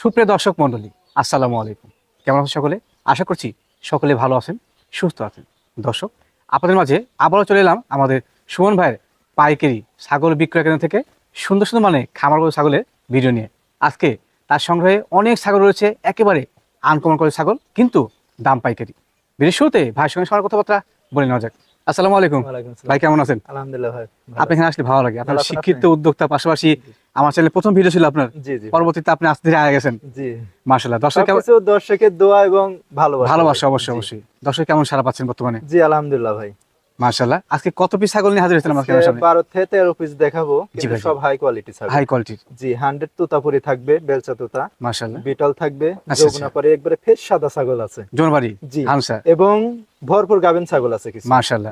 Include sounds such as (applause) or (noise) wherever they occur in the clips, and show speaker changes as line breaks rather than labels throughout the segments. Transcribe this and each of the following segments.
সুপ্রিয় দর্শক মণ্ডলী, আসসালামু আলাইকুম। কেমন আছেন সকলে? আশা করছি সকলে ভালো আছেন, সুস্থ আছেন। দর্শক, আপনাদের মাঝে আবারও চলে এলাম আমাদের সুমন ভাইয়ের পাইকারি ছাগল বিক্রয় কেন্দ্র থেকে সুন্দর সুন্দর মানে খামার গরু ছাগলের ভিডিও নিয়ে। আজকে তার সংগ্রহে অনেক ছাগল রয়েছে, একেবারে আনকমন করে ছাগল, কিন্তু দাম পাইকারি। ভিডিও শুরুতে ভাইয়ের সঙ্গে সবার কথাবার্তা বলে নেওয়া যাক। আসসালামু আলাইকুম। ভাই কেমন আছেন?
আলহামদুলিল্লাহ ভাই
আপনি এখানে আসলে ভালো লাগে। আপনার শিক্ষিত? উদ্যোক্তা পাশাপাশি আমার চ্যানেলে প্রথম ভিডিও ছিল আপনার। পরবর্তীতে আপনি আস্তে ধীরে আগে গেছেন।
জি।
দর্শক কেমন
দর্শকের দোয়া এবং ভালোবাসা।
ভালোবাসা অবশ্যই অবশ্যই। দর্শক কেমন সারা পাচ্ছেন বর্তমানে?
জি আলহামদুলিল্লাহ ভাই।
আজকে কত পিস ছাগল নিয়ে হাজির হয়েছিলাম আজকে আমার সামনে?
বারো থেকে তেরো পিস দেখাবো। কিন্তু সব হাই কোয়ালিটি ছাগল।
হাই কোয়ালিটির
জি হান্ড্রেড তোতাপুরি থাকবে বেলচা তোতা। বিটল থাকবে
আচ্ছা।
পরে একবারে ফেস সাদা ছাগল আছে।
জোনবাড়ি
জি।
হানসা।
এবং ভরপুর গাবেন ছাগল আছে কিছু।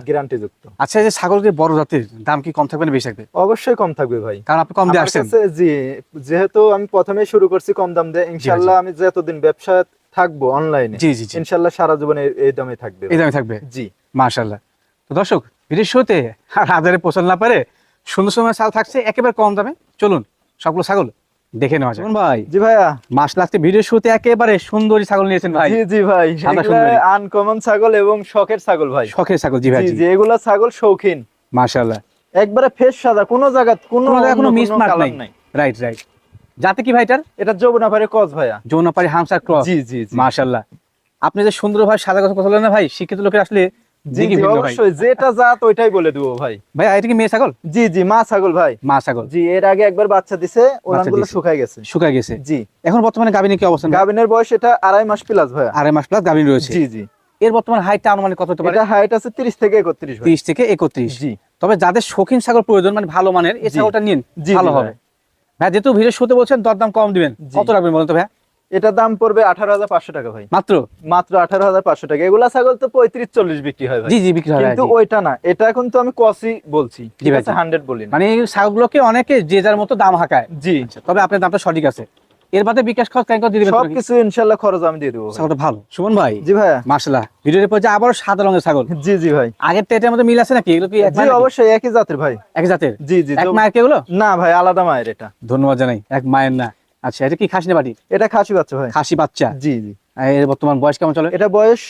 গ্যারান্টি যুক্ত
আচ্ছা এই যে ছাগল যে বড় জাতির দাম কি কম থাকবে না বেশি থাকবে?
অবশ্যই কম থাকবে ভাই।
কারণ আপনি কম দিয়ে আসছেন।
জি যেহেতু আমি প্রথমে শুরু করছি কম দাম দিয়ে ইনশাল্লাহ আমি যতদিন ব্যবসা থাকব অনলাইনে
জি জি
ইনশাল্লাহ সারা জীবনে এই- এই দামে থাকবে
এই দামে থাকবে?
জি।
মার্শাল্লাহ তো দর্শক ভিডিও শুরুতে আর হাজারে পৌঁছাল না পারে সুন্দর সুন্দর ছাগল থাকছে একেবারে কম দামে। চলুন সবগুলো ছাগল দেখে নেওয়া যায় ভাই।
জি ভাইয়া।
মাস লাগতে ভিডিও শুরুতে একেবারে সুন্দরী ছাগল নিয়েছেন ভাই।
জি জি ভাই। আনকমন ছাগল এবং শখের ছাগল ভাই।
শখের ছাগল জি ভাই
জি এগুলা ছাগল শৌখিন।
মার্শাল্লাহ
একবারে ফেস সাদা কোনো জায়গা কোনো
কোনো জায়গায় কোনো mismark
colour
নাই। রাইট রাইট যাতে কি ভাইটার
এটা যমুনা পারে কস ভাইয়া।
যৌনপাড়ি হামসা ক্রস
জি জি জি।
মার্শাল্লাহ আপনি যে সুন্দর ভাই সাদা কথা বললেন না ভাই শিক্ষিত লোকের আসলে
জি জি অবশ্যই যেটা জাত ওইটাই বলে দিব ভাই।
ভাই এটা কি মেয়ে ছাগল?
জি জি মা ছাগল ভাই।
মা ছাগল।
জি এর আগে একবার বাচ্চা দিছে ওলানগুলো
দিছে।
শুকায় গেছে।
শুকায় গেছে।
জি।
এখন বর্তমানে কি অবস্থা
গাবিনের বয়স এটা আড়াই মাস প্লাস ভাইয়া।
আড়াই মাস প্লাস গাবিন রয়েছে।
জি জি।
এর বর্তমান হাইটটা আনুমানিক কত হতে পারে?
এটা হাইট আছে 30 থেকে 31 ভাই।
তিরিশ থেকে একত্রিশ।
জি।
তবে যাদের শৌখিন ছাগল প্রয়োজন মানে ভালো মানের এই। ছাগলটা নিন ভালো হবে।
ভাই।
ভাই যেহেতু ভিডিও শুতে বলছেন দরদাম কম দিবেন। কত রাখবেন বলতো ভাই
এটা দাম পড়বে 18500 টাকা ভাই।
মাত্র?
মাত্র 18500 টাকা। এগুলা ছাগল তো 35 40 বিক্রি হয়
জি জি বিক্রি হয়
কিন্তু ওইটা না এটা কিন্তু আমি কসি বলছি। ঠিক আছে। 100 বলি
মানে এই ছাগলগুলোকে অনেকে যে যার মতো দাম হাঁকায়।
জি।
তবে আপনার দামটা সঠিক আছে। এর বাদে বিকাশ খরচ কেন দিয়ে দিবেন
সবকিছু ইনশাআল্লাহ খরচ আমি দিয়ে দেবো
ছাগলটা ভালো। সুমন ভাই
জি
ভিডিওর পর যে আবারও সাদা রঙের ছাগল।
জি জি ভাই।
আগের মধ্যে মিল আছে নাকি? এগুলো কি
জি অবশ্যই একই জাতের ভাই।
এক জাতের?
জি জি
এক মায়ের
না ভাই আলাদা মায়ের এটা।
ধন্যবাদ জানাই। এক মায়ের না। আচ্ছা এটা কি খাসি বাটি?
এটা খাসি বাচ্চা ভাই।
খাসি বাচ্চা?
জি জি।
এর বর্তমান বয়স কেমন চলে?
এটা বয়স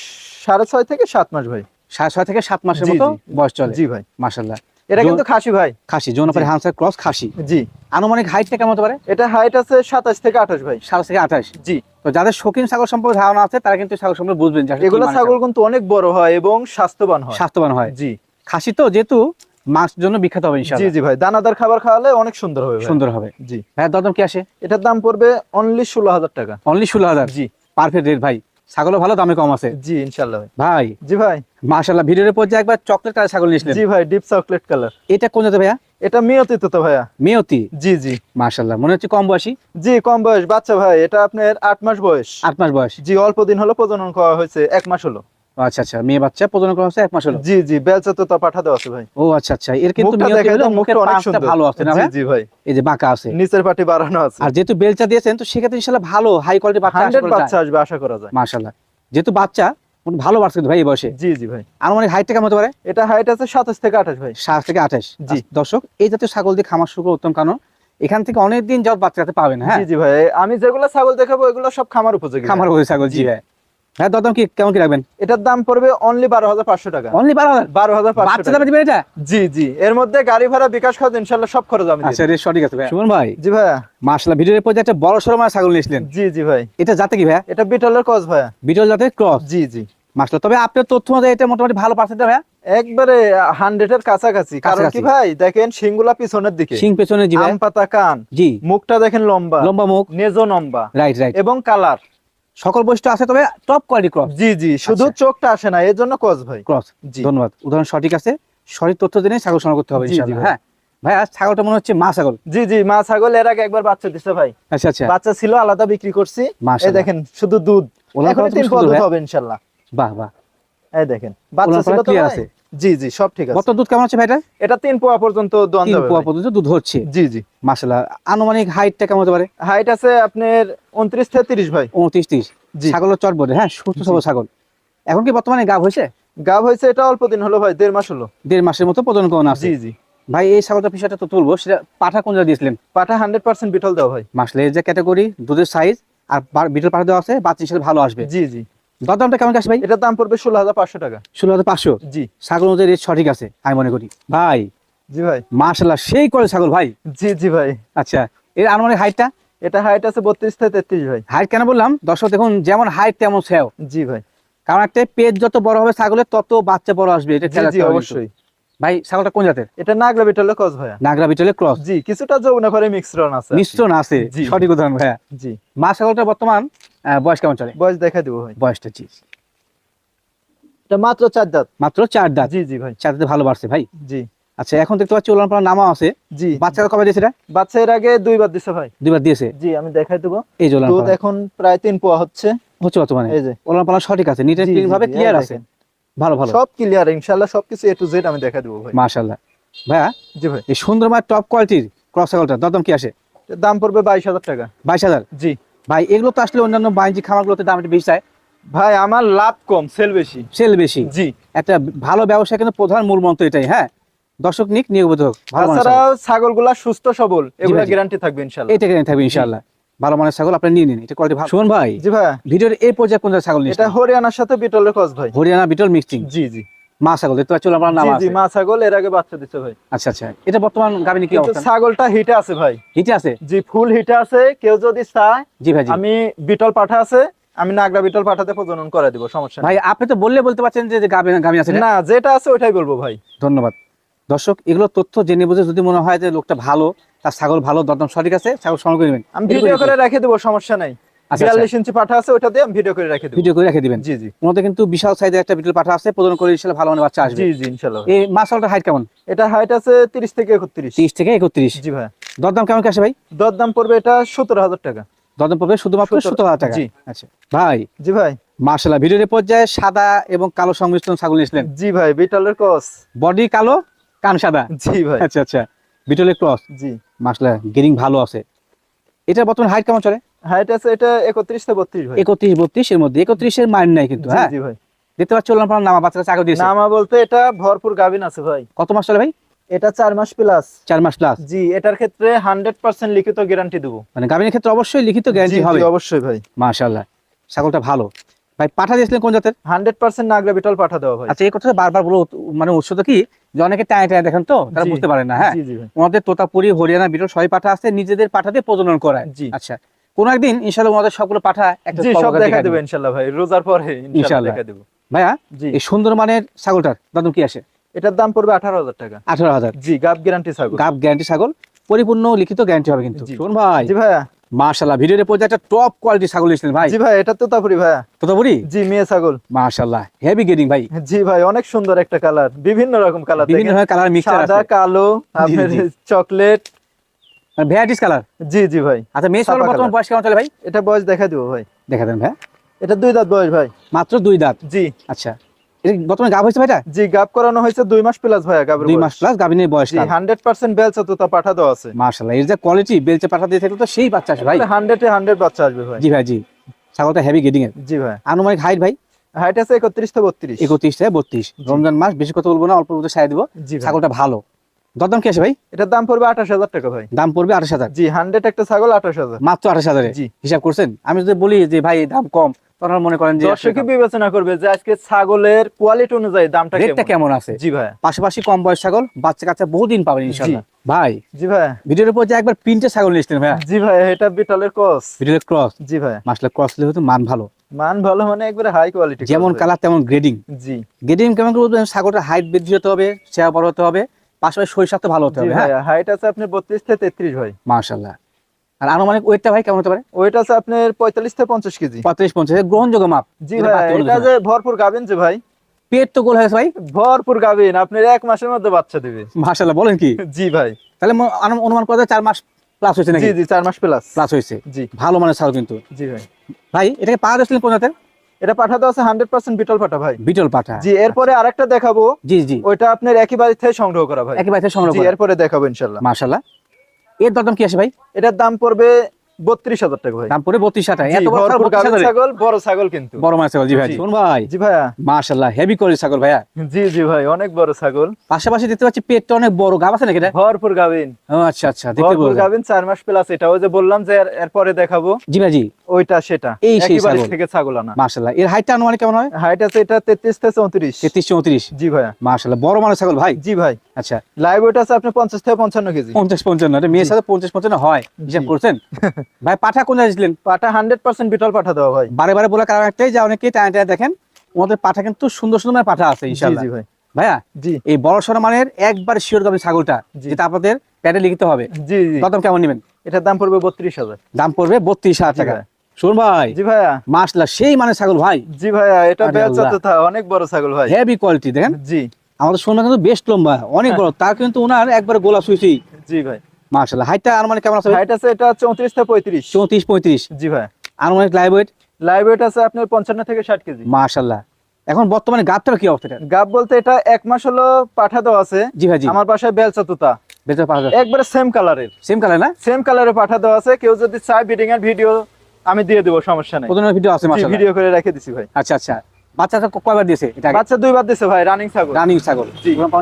সাড়ে ছয় থেকে সাত মাস ভাই।
সাড়ে ছয় থেকে সাত মাসের মতো বয়স চলে?
জি ভাই।
মার্শাল্লাহ
এটা কিন্তু খাসি ভাই।
খাসি যৌনপাড়ি
জি।
হামসার ক্রস খাসি।
জি।
আনুমানিক হাইটটা কেমন হতে পারে?
এটা হাইট আছে সাতাশ থেকে আঠাশ ভাই।
সাতাশ থেকে আঠাশ?
জি।
তো যাদের শৌখিন ছাগল সম্পর্কে ধারণা আছে তারা কিন্তু ছাগল সম্পর্কে বুঝবেন
এগুলো ছাগল। কিন্তু অনেক বড় হয় এবং স্বাস্থ্যবান হয়।
স্বাস্থ্যবান হয়।
জি।
খাসি তো যেহেতু মাংসের জন্য বিখ্যাত হবে
জি
ইনশাআল্লাহ।
জি ভাই দানাদার খাবার খাওয়ালে অনেক সুন্দর হবে
সুন্দর হবে।
জি।
ভাইয়ের দরদাম কি আসে?
এটার দাম পড়বে অনলি ষোলো হাজার টাকা।
অনলি ষোলো হাজার?
জি।
পারফেক্ট রেট ভাই। ছাগলও ভালো দামে কম আছে।
জি ইনশাল্লাহ ভাই। জি ভাই।
মার্শাল্লাহ ভিডিওর পর যে একবার চকলেট কালার ছাগল নিয়েছিলেন
জি ভাই ডিপ চকলেট কালার
এটা কোন জাতে ভাইয়া?
এটা মিয়তিত তো ভাইয়া।
মেয়তি?
জি জি।
মার্শাল্লাহ মনে হচ্ছে কম বয়সী?
জি কম বয়স। বাচ্চা ভাই এটা আপনার আট মাস বয়স।
আট মাস বয়স।
জি অল্প দিন হলো প্রজনন করা হয়েছে এক মাস হলো।
আচ্ছা আচ্ছা মেয়ে বাচ্চা প্রজনন করা হচ্ছে এক মাস হলো।
জি জি বেলচা তো তা পাঠা দেওয়া আছে ভাই।
ও আচ্ছা আচ্ছা এর কিন্তু
মুখটা
মেয়তি
দেখে
হলো
দেন,
মুখের
অনেক সুন্দর।
ভালো আছে না
জি ভাই?
এই যে বাঁকা আছে।
নিচের পাটি বাড়ানো আছে।
আর যেহেতু বেলচা দিয়েছেন তো সেক্ষেত্রে ভালো হাই কোয়ালিটি বাচ্চা
আসবে আশা করা যায়।
যেহেতু বাচ্চা ভালো বাড়ছে কিন্তু ভাই এই বয়সে।
জি জি ভাই।
আনুমানিক হাইটটা কেমন হতে পারে?
এটা হাইট আছে সাতাশ থেকে আঠাশ ভাই।
সাত থেকে আঠাশ।
জি।
দর্শক এই জাতীয় ছাগল দিয়ে খামার শুরু উত্তম কারণ। এখান থেকে অনেক দিন যাওয়ার বাচ্চা কাছে পাবেন হ্যাঁ?
জি জি ভাই। আমি যেগুলো ছাগল দেখাবো এগুলো সব খামার উপযোগী।
খামার করে ছাগল জি। ভাই। হ্যাঁ দরদাম কি কেমন কি রাখবেন?
এটার দাম পড়বে অনলি বারো হাজার পাঁচশো টাকা।
অনলি বারো হাজার?
বারো হাজার পাঁচশো টাকা।
দিবেন এটা?
জি জি। এর মধ্যে গাড়ি ভাড়া বিকাশ খরচ ইনশাল্লাহ সব খরচ আমি
আচ্ছা
দিব।
রে সঠিক আছে ভাই সুমন ভাই।
জি
ভিডিওর পর একটা বড় মাছ ছাগল নিয়েছিলেন
জি জি ভাই।
এটা জাতে কি ভাইয়া?
এটা বিটলের কস ভাইয়া।
বিটল জাতের ক্রস?
জি জি।
মার্শাল্লাহ তবে আপনার তথ্য মধ্যে এটা মোটামুটি ভালো পার্সেন্ট ভাইয়া?
একবারে হান্ড্রেড এর কাছাকাছি। কারণ। কি ভাই দেখেন শিংগুলা পিছনের দিকে।
সিং পেছনে জি
পাতা কান।
জি।
মুখটা দেখেন লম্বা।
লম্বা মুখ।
নেজো লম্বা।
রাইট রাইট
এবং কালার।
সকল বৈশিষ্ট্য আছে তবে টপ কোয়ালিটি ক্রস
জি জি শুধু
আচ্ছা।
চোখটা আসে না এর জন্য কস ভাই।
ক্রস
জি।
ধন্যবাদ। উদাহরণ সঠিক আছে। সঠিক তথ্য জেনে ছাগল সংগ্রহ করতে হবে ইনশাআল্লাহ।
ভাই।
হ্যাঁ। ভাইয়া ছাগলটা মনে হচ্ছে মা ছাগল।
জি জি মা ছাগল এর আগে একবার বাচ্চা দিছে ভাই।
আচ্ছা আচ্ছা।
বাচ্চা ছিল আলাদা বিক্রি করছি। এই দেখেন শুধু দুধ। এখন তিন পদ হবে ইনশাআল্লাহ।
বাহ বাহ।
এই দেখেন বাচ্চা ছিল তো
আছে?
জি জি সব ঠিক আছে।
কত দুধ কেমন আছে ভাইটা?
এটা তিন পোয়া পর্যন্ত দোয়ান
তিন
দেবে
পোয়া পর্যন্ত দুধ হচ্ছে
জি জি।
মাসাল্লাহ আনুমানিক হাইটটা কেমন হতে পারে?
হাইট আছে আপনার উনত্রিশ থেকে তিরিশ ভাই।
উনত্রিশ ত্রিশ।
জি।
ছাগলের চট বলে হ্যাঁ সুস্থ সবল ছাগল। এখন কি বর্তমানে গাভ হয়েছে?
গাব হয়েছে এটা অল্প দিন হলো ভাই দেড় মাস হলো।
দেড় মাসের মতো প্রজনন করানো আছে।
জি জি।
ভাই এই ছাগলটা বিষয়টা তো তুলবো সেটা পাঠা কোন জায়গায় দিয়েছিলেন?
পাঠা হান্ড্রেড পার্সেন্ট বিটল দেওয়া ভাই।
মাসলে এই যে ক্যাটাগরি দুধের সাইজ আর বিটল পাঠা দেওয়া আছে বাচ্চার সাথে ভালো আসবে।
জি জি।
দরদামটা কেমন আসে ভাই?
এটার দাম পড়বে ষোলো হাজার পাঁচশো টাকা।
ষোলো হাজার পাঁচশো?
জি।
ছাগল অনুযায়ী রেট সঠিক আছে আমি মনে করি। ভাই
জি ভাই।
সেই করে ছাগল ভাই।
জি জি ভাই।
আচ্ছা এর আনুমানিক হাইটটা
এটা হাইট আছে বত্রিশ থেকে তেত্রিশ ভাই।
হাইট কেন বললাম? দর্শক দেখুন যেমন হাইট তেমন সেও।
জি ভাই।
কারণ একটা পেট যত বড় হবে ছাগলের তত বাচ্চা বড় আসবে এটা।
অবশ্যই।
ভাই ছাগলটা কোন জাতের?
এটা নাগরা বিটলে কস ভাইয়া।
নাগরা বিটলের ক্রস
জি কিছুটা যমুনা করে মিশ্রণ আছে।
মিশ্রণ আছে সঠিক উদাহরণ ভাইয়া।
জি।
মা ছাগলটা বর্তমান বয়স কেমন চলে?
বয়স দেখা দিব ভাই।
বয়সটা জি।
এটা মাত্র চার দাঁত।
মাত্র চার দাঁত?
জি জি ভাই।
চার দাঁতে ভালো বাড়ছে ভাই?
জি।
আচ্ছা এখন দেখতে পাচ্ছি ওলান নামা আছে।
জি।
বাচ্চারা কবে দিয়েছে এটা?
বাচ্চা এর আগে দুইবার দিছে ভাই।
দুইবার দিয়েছে?
জি আমি দেখাই দেবো।
এই যে
দুধ এখন প্রায় তিন পোয়া হচ্ছে।
হচ্ছে বর্তমানে?
এই যে।
ওলান সঠিক আছে নিট
জি,
ক্লিন ভাবে ক্লিয়ার আছে। ভালো ভালো।
সব ক্লিয়ার ইনশাআল্লাহ সবকিছু এ টু জেড আমি দেখা দেবো ভাই।
মাশাআল্লাহ। ভাইয়া
জি ভাই।
এই টপ কোয়ালিটির ক্রস ছাগলটা দরদাম কি আসে?
দাম পড়বে বাইশ হাজার টাকা।
বাইশ হাজার?
জি।
ভাই এগুলো তো আসলে অন্যান্য বাণিজ্যিক খামারগুলোতে দাম একটু বেশি চায়।
ভাই আমার লাভ কম সেল বেশি।
সেল বেশি?
জি।
একটা ভালো ব্যবসা কিন্তু প্রধান মূল মন্ত্র এটাই হ্যাঁ? দর্শক নিক ভালো ছাগল।
ছাগলগুলা সুস্থ সবল এগুলা গ্যারান্টি থাকবে ইনশাআল্লাহ।
এইটা কিনে থাকবে ইনশাআল্লাহ। ভালো মানের ছাগল আপনি নিয়ে নিন এটা কোয়ালিটি ভালো। ভাই।
জি ভাই
ভিডিওর এই পর্যায়ে কোন ছাগল
এটা হরিয়ানার সাথে বিটলের কস ভাই।
হরিয়ানা বিটল মিক্সিং
জি জি।
মা ছাগল দেখতে পাচ্ছি আমার নাম আছে।
মা ছাগল এর আগে বাচ্চা দিচ্ছে ভাই।
আচ্ছা আচ্ছা এটা বর্তমান গাবিনী কি অবস্থা?
ছাগলটা হিটে আছে ভাই।
হিটে আছে?
জি ফুল হিটে আছে কেউ যদি চায়
জি ভাই
আমি বিটল পাঠা আছে আমি নাগরা বিটল পাঠাতে প্রজনন করে দিব সমস্যা
ভাই আপনি তো বললে বলতে পারছেন যে যে গাবি গাবি আছে
না? যেটা আছে ওইটাই বলব ভাই।
ধন্যবাদ। দর্শক এগুলো তথ্য জেনে বুঝে যদি মনে হয় যে লোকটা ভালো তার ছাগল ভালো দরদাম সঠিক আছে ছাগল সংগ্রহ
আমি ভিডিও করে রেখে দেবো সমস্যা নাই।
আচ্ছা,
ইঞ্চি পাঠা আছে ওটা দিয়ে ভিডিও করে রেখে দেবো।
ভিডিও করে রেখে দিবেন?
জি জি।
ওনাদের কিন্তু বিশাল সাইজের একটা বিটল পাঠা আছে প্রদান করে ভালো বাচ্চা আসবে।
জি জি ইনশাল্লাহ।
এই মাসালটার হাইট কেমন?
এটা হাইট আছে তিরিশ থেকে একত্রিশ।
তিরিশ থেকে একত্রিশ।
জি ভাই।
দরদাম কেমন ভাই?
দর দাম পড়বে এটা সতেরো হাজার টাকা।
দরদাম পড়বে শুধুমাত্র টাকা?
জি।
আচ্ছা ভাই।
জি ভাই।
ভিডিওর পর্যায়ে সাদা এবং কালো সংমিশ্রণ ছাগল নিয়েছিলেন।
জি ভাই বিটলের ক্রস
বডি কালো কান সাদা।
জি ভাই।
আচ্ছা আচ্ছা বিটলের ক্রস
জি।
মার্শাল্লাহ গেরিং ভালো আছে। এটা বর্তমানে হাইট কেমন চলে?
হাইট আছে এটা একত্রিশ থেকে বত্রিশ ভাই।
একত্রিশ বত্রিশের মধ্যে। একত্রিশের মাইন নাই কিন্তু হ্যাঁ?
জি ভাই।
দেখতে পাচ্ছি ওলাম পালাম নামা বাচ্চা দিয়েছে।
নামা বলতে এটা ভরপুর গাভিন আছে ভাই।
কত মাস চলে ভাই?
এটা চার মাস প্লাস
চার মাস প্লাস
জি এটার ক্ষেত্রে হান্ড্রেড পার্সেন্ট লিখিত গ্যারান্টি দেবো।
মানে গাভিনের ক্ষেত্রে অবশ্যই লিখিত গ্যারান্টি
জি, জি, অবশ্যই ভাই।
মাশাআল্লাহ। ছাগলটা ভালো। ভাই পাঠা দিয়েছিলেন কোন জাতের?
হান্ড্রেড পার্সেন্ট নাগরা বিটল পাঠা দেওয়া ভাই।
আচ্ছা এই কথাটা বারবার বলো মানে উৎস তো কি? যে অনেকে টায় টায় দেখেন তো তারা বুঝতে পারেন না হ্যাঁ?
জি জি ভাই।
ওনাদের তোতাপুরি হরিয়ানা বিটল সবাই পাঠা আছে নিজেদের পাঠাতে প্রজনন করায়।
জি।
আচ্ছা কোন একদিন ইনশাআল্লাহ ওনাদের সবগুলো পাঠা একটা
সব দেখা দেবো
দিবেন।
ইনশাল্লাহ ভাই। রোজার পরে ইনশাল্লাহ। দেখা দেবো।
ভাইয়া
জি।
এই সুন্দর মানের ছাগলটার দাম কি আসে?
এটার দাম পড়বে আঠারো হাজার টাকা।
আঠারো হাজার।
জি গাব গ্যারান্টি ছাগল।
গাব গ্যারান্টি ছাগল। পরিপূর্ণ লিখিত গ্যারান্টি হবে কিন্তু। শোন ভাই।
জি ভাইয়া।
মার্শাল্লাহ ভিডিওর পর্যায়ে একটা টপ কোয়ালিটি ছাগল নিয়েছিলেন ভাই।
জি ভাই এটা তো তাপুরি ভাইয়া।
তোতাপুরি?
জি মেয়ে ছাগল।
মার্শাল্লাহ হেভি গেডিং ভাই।
জি ভাই অনেক সুন্দর একটা কালার বিভিন্ন রকম কালার
বিভিন্ন কালার মিক্সচার
সাদা কালো আপনার চকলেট
ভ্যারাইটিস কালার?
জি জি ভাই।
আচ্ছা মেয়ে
ছাপা
বর্তমান বয়স কেমন চলে ভাই?
এটা বয়স দেখা দিব ভাই।
দেখা দেন ভাই।
এটা দুই দাঁত বয়স ভাই।
মাত্র দুই দাঁত?
জি।
আচ্ছা। বর্তমানে গাব হয়েছে ভাইটা?
জি গাব করানো হয়েছে দুই মাস প্লাস ভাইয়া গাবের
দুই মাস প্লাস গাবিনের বয়স
জি বেলচা পাঠা দেওয়া আছে।
এর যে কোয়ালিটি বেলচে পাঠা দিয়ে থাকলে তো সেই বাচ্চা ভাই।
বাচ্চা আসবে ভাই।
জি ভাই জি। ছাগলটা হেভি গেডিং এর।
জি ভাই।
আনুমানিক হাইট ভাই?
হাইট আছে থেকে
থেকে রমজান মাস বেশি কথা বলব না অল্প বলতে সাই দিব। ছাগলটা ভালো। দরদাম কি আছে ভাই?
এটার দাম পড়বে আঠাশ হাজার টাকা ভাই।
দাম পড়বে আঠাশ হাজার?
জি হান্ড্রেড একটা ছাগল আঠাশ হাজার।
মাত্র আঠাশ হাজারে?
জি।
হিসাব করছেন? আমি যদি বলি যে ভাই দাম কম তখন মনে করেন যে
দর্শকই বিবেচনা করবে যে আজকে ছাগলের কোয়ালিটি অনুযায়ী দামটা
রেটটা
কেমন।
কেমন আছে?
জি ভাই।
পাশাপাশি কম বয়স ছাগল বাচ্চা কাচ্চা বহুদিন পাবেন ভাই
জি ভাই।
ভিডিওর উপর যে একবার প্রিন্টে ছাগল নিয়েছিলেন ভাইয়া।
জি ভাই এটা বিটলের কস
ভিডিওর ক্রস
জি ভাই।
মাসলে ক্রস হতে মান ভালো।
মান ভালো মানে একবারে হাই কোয়ালিটি
যেমন কালার তেমন গ্রেডিং
জি।
গ্রেডিং কেমন করে ছাগলটা হাইট বৃদ্ধি হতে হবে চেয়া বড় হতে হবে। পাশাপাশি শরীর স্বাস্থ্য ভালো হতে হবে হ্যাঁ?
হাইট আছে আপনার বত্রিশ থেকে তেত্রিশ ভাই।
মার্শাল্লাহ আর আনুমানিক ওয়েটটা ভাই কেমন হতে পারে?
ওইট আছে আপনার পঁয়তাল্লিশ থেকে পঞ্চাশ কেজি।
পঁয়ত্রিশ পঞ্চাশ গ্রহণযোগ্য মাপ।
জি ভাই এটা যে ভরপুর গাবেন যে ভাই।
পেট তো গোল হয়েছে ভাই?
ভরপুর গাবেন আপনার এক মাসের মধ্যে বাচ্চা দেবে।
মার্শাল্লাহ বলেন কি?
জি ভাই।
তাহলে অনুমান করা যায় চার মাস প্লাস হয়েছে নাকি?
জি জি চার মাস প্লাস
প্লাস হয়েছে।
জি।
ভালো মানের ছাগল কিন্তু।
জি ভাই।
ভাই এটাকে পাওয়া যাচ্ছিলেন কোন জাতের?
এটা পাঠা পাঠাতে আছে হান্ড্রেড পার্সেন্ট বিটল পাঠা ভাই।
বিটল পাঠা।
জি এরপরে আরেকটা দেখাবো।
জি জি।
ওইটা আপনার একই বাড়ি থেকে সংগ্রহ করা ভাই।
একই বাড়ি
থেকে সংগ্রহ এরপরে দেখাবো ইনশাল্লাহ।
মাসাল্লাহ এর দরদাম কি আছে ভাই?
এটার দাম পড়বে বত্রিশ হাজার টাকা ভাই।
দাম পড়বে বত্রিশ হাজার
জি,
ছাগল
ভরপুর
32
গাভীর
হাজারে?
ছাগল বড় ছাগল কিন্তু।
বড় মানের ছাগল। জি ভাই শুন ভাই।
জি ভাইয়া।
মাশাল্লাহ হেভি করে ছাগল ভাইয়া।
জি জি ভাই অনেক বড় ছাগল।
পাশাপাশি দেখতে পাচ্ছি পেটটা অনেক বড়। গাব আছে নাকি
ভরপুর
আচ্ছা আচ্ছা
ভরপুর
বলবেন।
চার মাস প্লাস এটা ওই যে বললাম যে এরপরে দেখাবো।
জি ভাই জি।
ওইটা সেটা।
এই সেই ছাগল।
থেকে ছাগল আনা।
মাশাল্লাহ এর হাইটটা আনুমানিক কেমন হয়?
হাইট আছে এটা তেত্রিশ থেকে চৌত্রিশ।
তেত্রিশ চৌত্রিশ।
জি ভাইয়া।
মাশাল্লাহ বড় মানের ছাগল ভাই?
জি ভাই।
আচ্ছা।
লাইভ ওয়েট আছে আপনি পঞ্চাশ থেকে পঞ্চান্ন কেজি।
পঞ্চাশ পঞ্চান্ন। এটা মেয়ের সাথে পঞ্চাশ পঞ্চান্ন হয়। হিসাব করছেন? (laughs) ভাই পাঠা কোন জায়গায়
পাটা হান্ড্রেড পার্সেন্ট বিটল পাঠা দেওয়া ভাই।
বারে বারে বলার কারণ একটাই যে অনেকে টাইম টাইম দেখেন ওদের পাঠা কিন্তু সুন্দর সুন্দর মানে পাঠা আছে ইনশাল্লাহ
ভাই।
ভাইয়া
জি।
এই বড় সড় মানের একবার শিওর ছাগলটা যেটা আপনাদের প্যাডে লিখতে হবে।
জি জি।
কত কেমন নেবেন?
এটার দাম পড়বে বত্রিশ হাজার।
দাম পড়বে বত্রিশ হাজার টাকা। শুন ভাই
জি ভাইয়া।
মাসলা সেই মানে ছাগল ভাই।
জি ভাইয়া এটা
আরে
বেচা
আল্লাহ।
তো থা, অনেক বড় ছাগল ভাই।
হেভি কোয়ালিটি দেখেন।
জি।
আমাদের সোনা কিন্তু বেশ লম্বা অনেক বড় তার কিন্তু ওনার একবার গোলা সুইছি
জি ভাই।
মার্শাল্লাহ হাইটটা আনুমানিক কেমন আছে
হাইট আছে এটা চৌত্রিশ থেকে পঁয়ত্রিশ।
চৌত্রিশ পঁয়ত্রিশ।
জি ভাই।
আনুমানিক লাইভ ওয়েট
লাইভ ওয়েট আছে আপনার পঞ্চান্ন থেকে ষাট কেজি।
মার্শাল্লাহ এখন বর্তমানে গাবটার কি অবস্থা
গাব বলতে এটা এক মাস হলো পাঠা দেওয়া আছে।
জি ভাই জি।
আমার বাসায় বেলচা তুতা
পাওয়া
একবারে সেম কালারের
সেম কালার না?
সেম কালারে পাঠা দেওয়া আছে। কেউ যদি চায় বিডিং এর ভিডিও আমি দিয়ে দেবো সমস্যা নেই।
ভিডিও আছে মার্শাল্লাহ
ভিডিও করে রেখে দিছি ভাই।
আচ্ছা আচ্ছা। বাচ্চাটা ক- কয়বার দিয়েছে এটা
বাচ্চা দুইবার দিছে ভাই রানিং ছাগল।
রানিং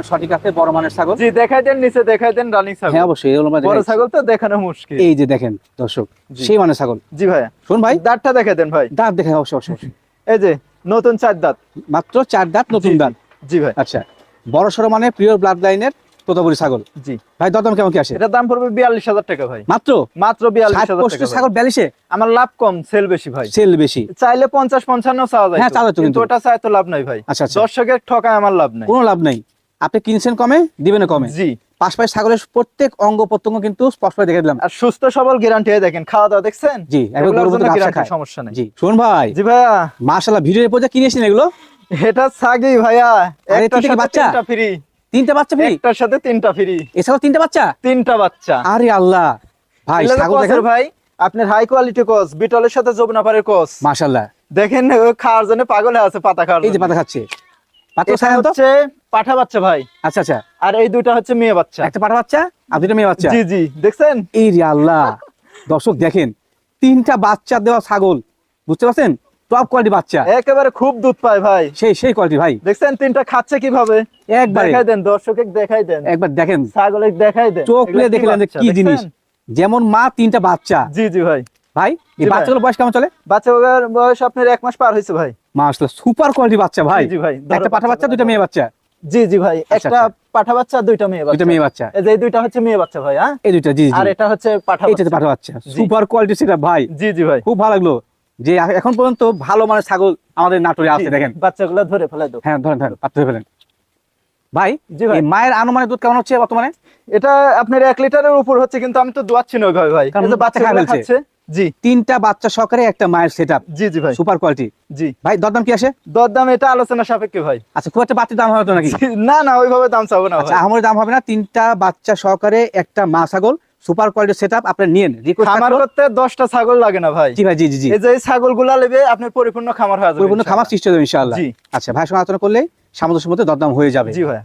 সঠিক আছে বড় মানের ছাগল?
জি দেখাই দেন নিচে দেখাই দেন রানিং ছাগল।
হ্যাঁ অবশ্যই
বড় ছাগল তো দেখানো মুশকিল।
এই যে দেখেন দর্শক সেই মানের ছাগল।
জি ভাই
শুন ভাই।
দাঁতটা দেখাই দেন ভাই।
দাঁত দেখে অবশ্যই অবশ্যই।
এই যে নতুন চার দাঁত।
মাত্র চার দাঁত নতুন। দাঁত।
জি ভাই
আচ্ছা বড় সড়ো মানে প্রিয় ব্লাড লাইনের তোতাপুরি ছাগল?
জি।
ভাই দরদাম কেমন কি আসে?
এটার দাম পড়বে বিয়াল্লিশ হাজার টাকা ভাই।
মাত্র?
মাত্র বিয়াল্লিশ হাজার টাকা।
ছাগল বিয়াল্লিশে?
আমার লাভ কম সেল বেশি ভাই।
সেল বেশি।
চাইলে পঞ্চাশ পঞ্চান্ন চাওয়া যায়
হ্যাঁ, চাওয়া
কিন্তু। ওটা চাই তো লাভ নাই ভাই।
আচ্ছা আচ্ছা।
দর্শকের ঠকায় আমার লাভ নাই।
কোনো লাভ নাই। আপনি কিনছেন কমে দিবেন কমে।
জি।
পাশাপাশি ছাগলের প্রত্যেক অঙ্গ প্রত্যঙ্গ কিন্তু স্পষ্ট করে দেখে দিলাম।
আর সুস্থ সবল গ্যারান্টি দেখেন খাওয়া দাওয়া দেখছেন?
জি।
সমস্যা নেই।
জি শোন ভাই।
জি ভাইয়া।
মাশাআল্লাহ ভিডিওর পর্যন্ত কিনেছেন এগুলো?
এটা ছাগি ভাইয়া। সাথে
বাচ্চা?
ফ্রি
তিনটা বাচ্চা ফ্রি
একটার সাথে তিনটা ফ্রি
এছাড়াও তিনটা বাচ্চা?
তিনটা বাচ্চা।
আরে আল্লাহ। ভাই ছাগল দেখেন।
ভাই আপনার হাই কোয়ালিটি কস বিটলের সাথে জবনাপারের কস।
মাশাআল্লাহ।
দেখেন ও খাওয়ার জন্য পাগল আছে পাতা খাওয়ার
এই যে পাতা খাচ্ছে। পাতা
এটা
তো?
হচ্ছে পাঠা বাচ্চা ভাই।
আচ্ছা আচ্ছা।
আর এই দুইটা হচ্ছে মেয়ে বাচ্চা।
একটা পাটা বাচ্চা আর দুটো মেয়ে বাচ্চা?
জি জি দেখছেন?
এই রে আল্লাহ। দর্শক দেখেন তিনটা বাচ্চা দেওয়া ছাগল। বুঝতে পারছেন? টপ কোয়ালিটি বাচ্চা।
একেবারে খুব দুধ পায় ভাই।
সেই সেই কোয়ালিটি ভাই।
দেখছেন তিনটা খাচ্ছে কীভাবে?
একবারে।
দেখাই দেন দর্শকে দেখাই দেন।
একবার দেখেন।
ছাগলে দেখাই দেন।
চোখ নিয়ে দেখলেন কি জিনিস? যেমন মা তিনটা বাচ্চা।
জি জি ভাই।
ভাই এই
জি ভাই।
বাচ্চাগুলো বয়স কেমন চলে?
বাচ্চার বয়স আপনার এক মাস পার হয়েছে ভাই।
মা আসলে সুপার কোয়ালিটি বাচ্চা ভাই।
জি, ভাই
একটা পাঠা বাচ্চা দুইটা মেয়ে বাচ্চা।
জি জি ভাই
আচ্ছা,
একটা পাঠা বাচ্চা দুইটা মেয়ে
দুইটা
বাচ্চা
মেয়ে বাচ্চা।
এই যে দুইটা হচ্ছে মেয়ে বাচ্চা ভাই হ্যাঁ?
এই দুইটা জি জি।
আর এটা হচ্ছে পাঠা বাচ্চা।
পাঠা বাচ্চা। সুপার কোয়ালিটি সেটা ভাই।
জি জি ভাই।
খুব ভালো লাগল। যে এখন পর্যন্ত ভালো মানের ছাগল আমাদের নাটোরে আছে দেখেন।
বাচ্চাগুলো ধরে ফেলে দাও।
হ্যাঁ ধরেন ধরেন পাত্র ফেলেন। ভাই
জি ভাই।
মায়ের আনুমানিক দুধ কেমন হচ্ছে বর্তমানে?
এটা আপনার এক লিটারের উপর হচ্ছে কিন্তু আমি তো দোয়াচ্ছি না ওইভাবে ভাই।
বাচ্চা
খাচ্ছে জি।
তিনটা বাচ্চা সহকারে একটা মায়ের সেট আপ
জি জি ভাই।
সুপার কোয়ালিটি
জি।
ভাই দরদাম কি আসে?
দরদাম এটা আলোচনা সাপেক্ষে ভাই।
আচ্ছা খুব একটা বাড়তি দাম হবে তো নাকি?
না না ওইভাবে দাম চাবো না
আচ্ছা আমার দাম হবে না। তিনটা বাচ্চা সহকারে একটা মা ছাগল। সুপার কোয়ালিটি সেট আপ আপনি নিয়েন রিকোয়েস্ট
খামার করতে দশটা ছাগল লাগে না ভাই।
জি ভাই জি জি
এই যে ছাগলগুলা ছাগলগুলা নেবে আপনার পরিপূর্ণ খামার হয়ে যাবে
পরিপূর্ণ খামার সৃষ্টি হবে ইনশাআল্লাহ
জি।
আচ্ছা ভাই সঙ্গে আলোচনা করলে সামঞ্জস্যের মধ্যে দরদাম হয়ে যাবে।
জি ভাই।